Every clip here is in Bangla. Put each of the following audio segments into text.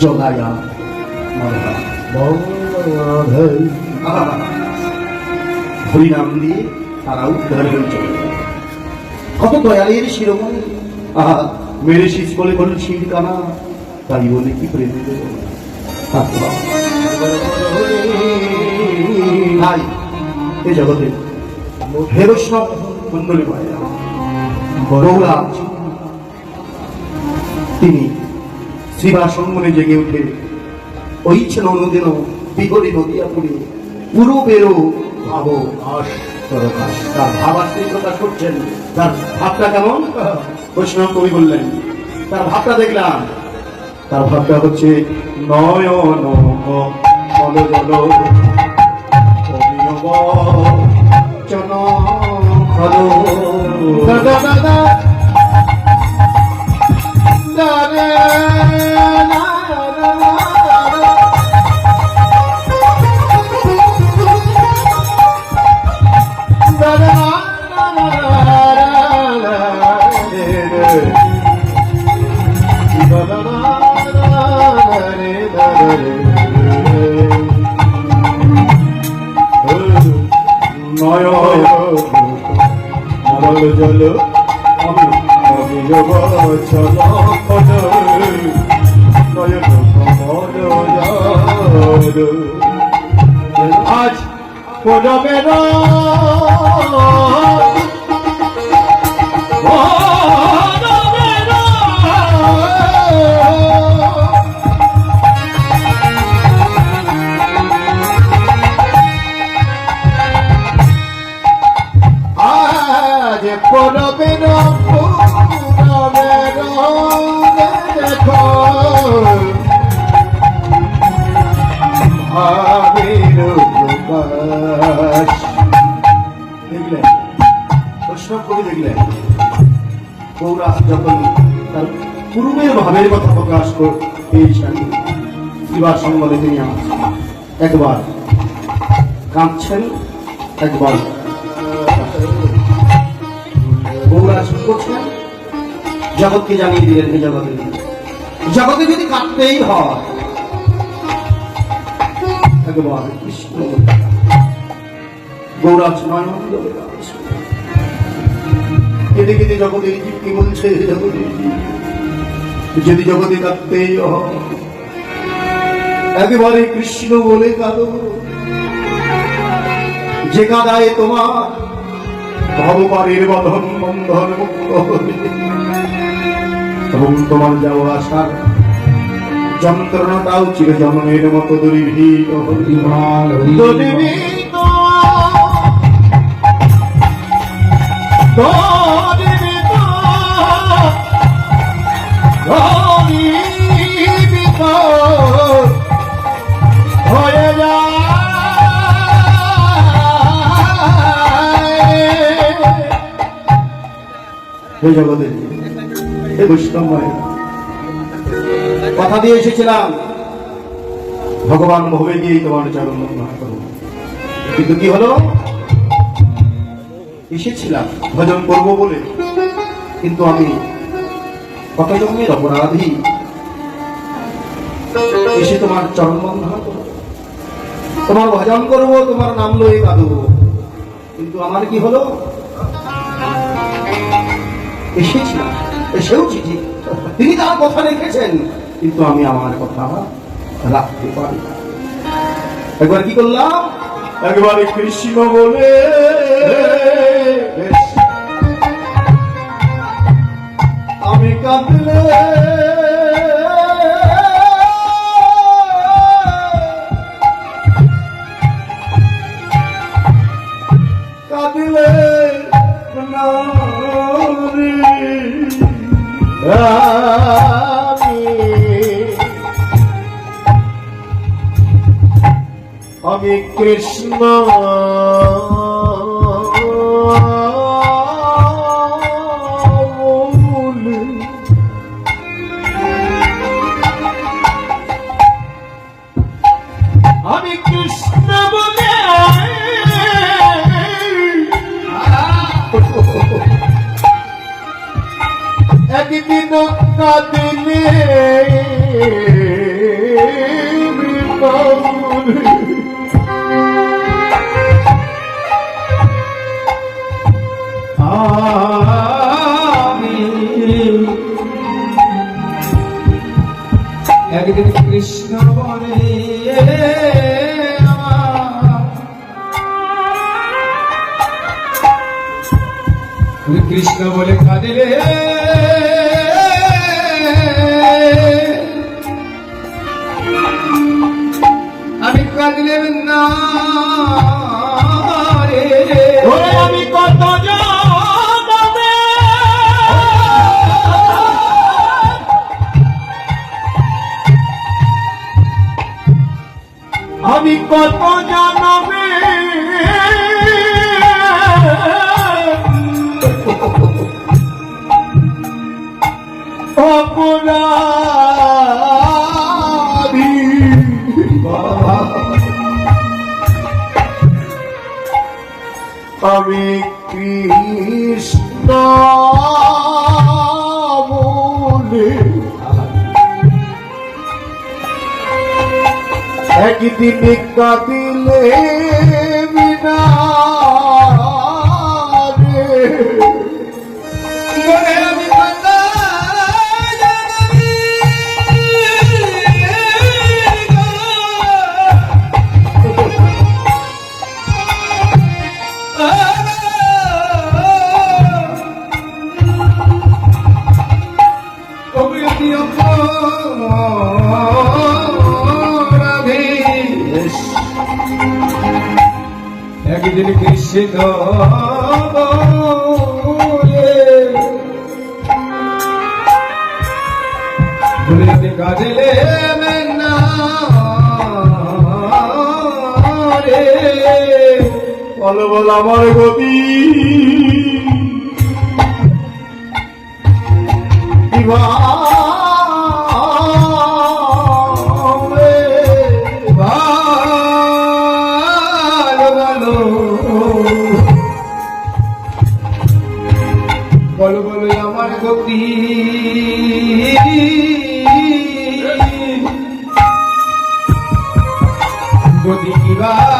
জগায়া মরহা হরিনাম দিয়ে তারা উদ্ধার হয়ে চলে কত দয়ালের আহা মেরে শীষ বলে বলুন কানা তাই বলে কি দেব? ভাই এ জগতে হেরস্ব কুণ্ডলী মায়া বড়রাজ তিনি শ্রীবা সঙ্গনে জেগে উঠে ওই ছিল অনুদিন বিহরি নদিয়া পুরে পুরো বেরো ভাবো আস তার ভাবাশ্রী প্রকাশ করছেন তার ভাবটা কেমন? বৈষ্ণব কবি বললেন, তার ভাবটা দেখলাম। তার ভাবটা হচ্ছে, নয়ন জল অভিনব দাদা দাদা নয় মল জল চল। আজ পরবের আজ দেখলেন যখন পূর্বের ভাবের কথা প্রকাশ পেয়েছেন বিবাহ সঙ্গলে তিনি একবার কাঁদছেন একবার করছেন জগৎকে জানিয়ে দিলেন এই জগতে। জগতে যদি কাঁদতেই হয় কৃষ্ণ। যদি জগতে কাঁদতেই হয়, একেবারে কৃষ্ণ বলে কাঁদো। যে কাঁদায় তোমার ভগবানের বন্ধন বন্ধন মুক্ত এবং তোমার যাওয়া আসার। যন্ত্রণাটাও চিরজন্মের মতো দূরীভূত দূরীভূত, কথা দিয়ে এসেছিলাম। ভগবান ভবে গিয়ে তোমার চরণ কিন্তু কি হলো? এসেছিলাম। ভজন করব বলে। কিন্তু আমি কত জন্মের অপরাধী? এসে তোমার চরণ করব তোমার ভজন করব, তোমার নাম কাঁদব। কিন্তু আমার কি হলো? এসেছিলাম এসেও চিঠি তিনি তার কথা রেখেছেন কিন্তু আমি আমার কথা রাখতে পারি না। একবার কি করলাম? একবার কৃষ্ণ বলে আমি কাঁদলে কৃষ্ণ কৃষ্ণ বলে কৃষ্ণ বলে কাঁদিলে। আমি কাঁদিলে না আমি কত জানাবে আমি কত জানাবে আমি কৃষ্ণ একদিন কাঁদিলে কৃষ্ণ বলে কাজলে আমার গতি। কীভাবে বলো বলো আমার গতি। গতি কীভাবে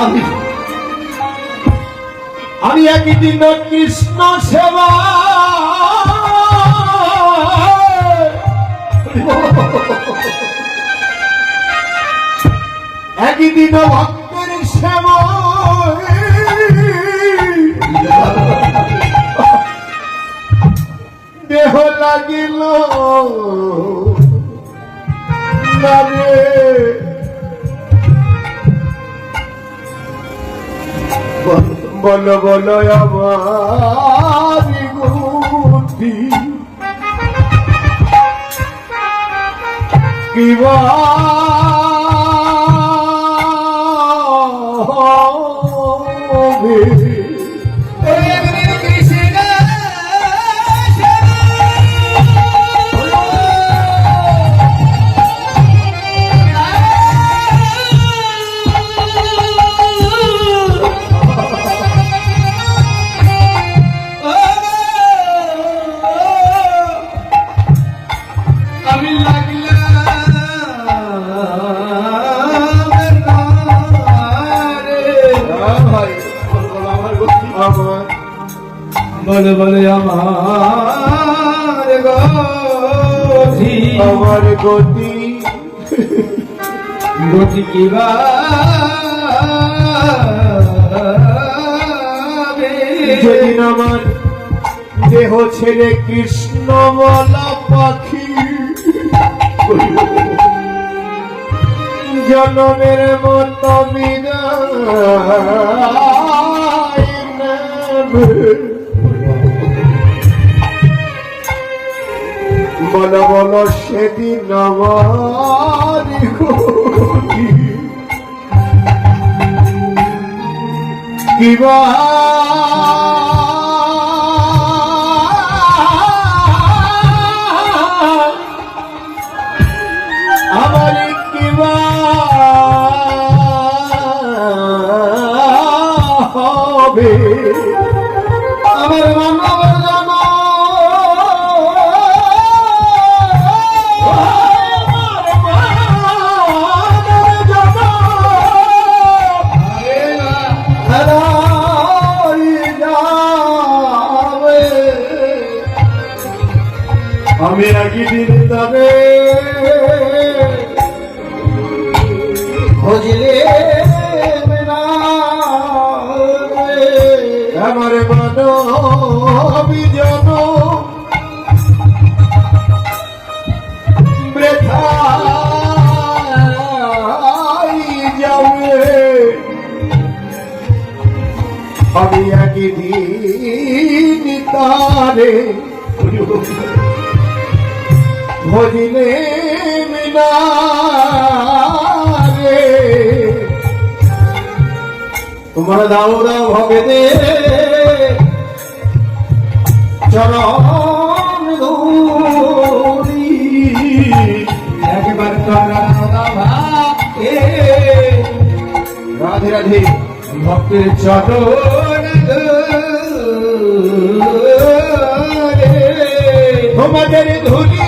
আমি আমি একদিন কৃষ্ণ সেবা। একদিন ভক্তের সেবা। দেহ লাগিল। না বলো বল আমার গুটি কিবা একদিন বল বল আমার গতি। আমার গতি। গতি কিবা যেদিন আমার দেহ ছেড়ে কৃষ্ণ বলা পাখি জনমের মতো বিদায় বলো বলো সেদিন আমার কিবা আমি একদিন তবে খুঁজলে না আমার মন বিজন। বৃথাই যাবে। আমি একদিন তারে। ভজিলে মিনারে তোমার দাও দাও ভবে দে চরণ দৌড়ি একবার তোরা ভাবে রাধে রাধে। ভক্তের চরণ ধরে তোমাদের ধুলি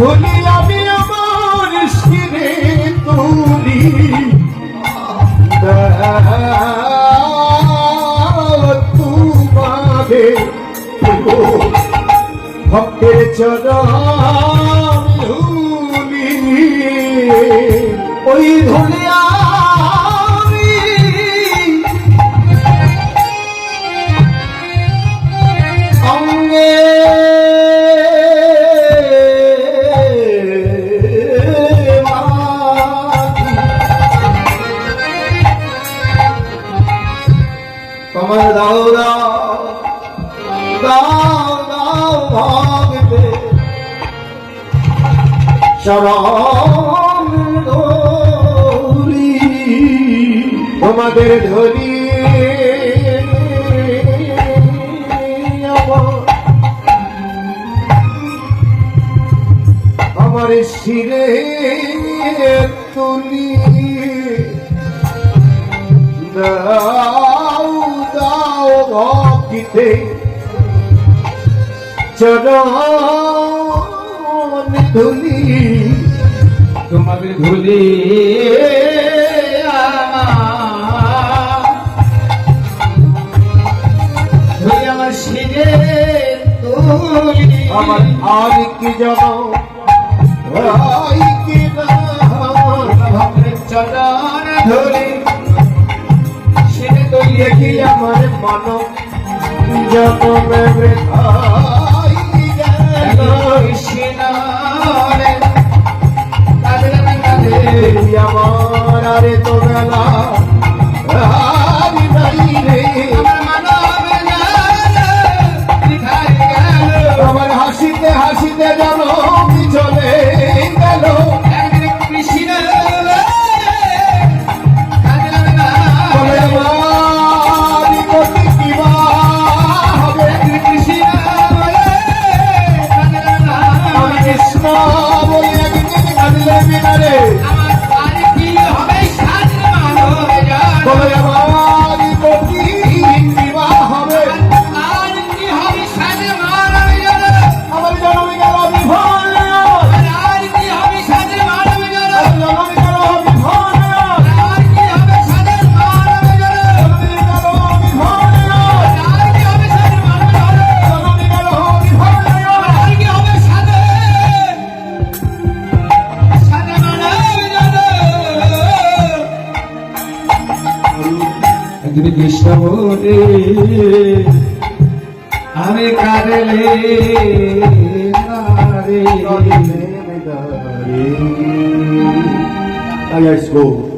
ধুলি আমি আমার শিরে তুলি। তোমাকে ভক্তের চরণ ওই ধুলি শরণ ধরি তোমাদের ধরি আমার শিরে তুলি। দাও দাও ভক্তিতে। চরণ ধুলি তোমাদের ধুলি আমার শিরে আমার আর কি ভক্তের চরণ ধুলি শিরে তুলি। দেখি আমার মন জনমে। বৃথাই একদিন কৃষ্ণ বলে আমি কাঁদলে I let's go.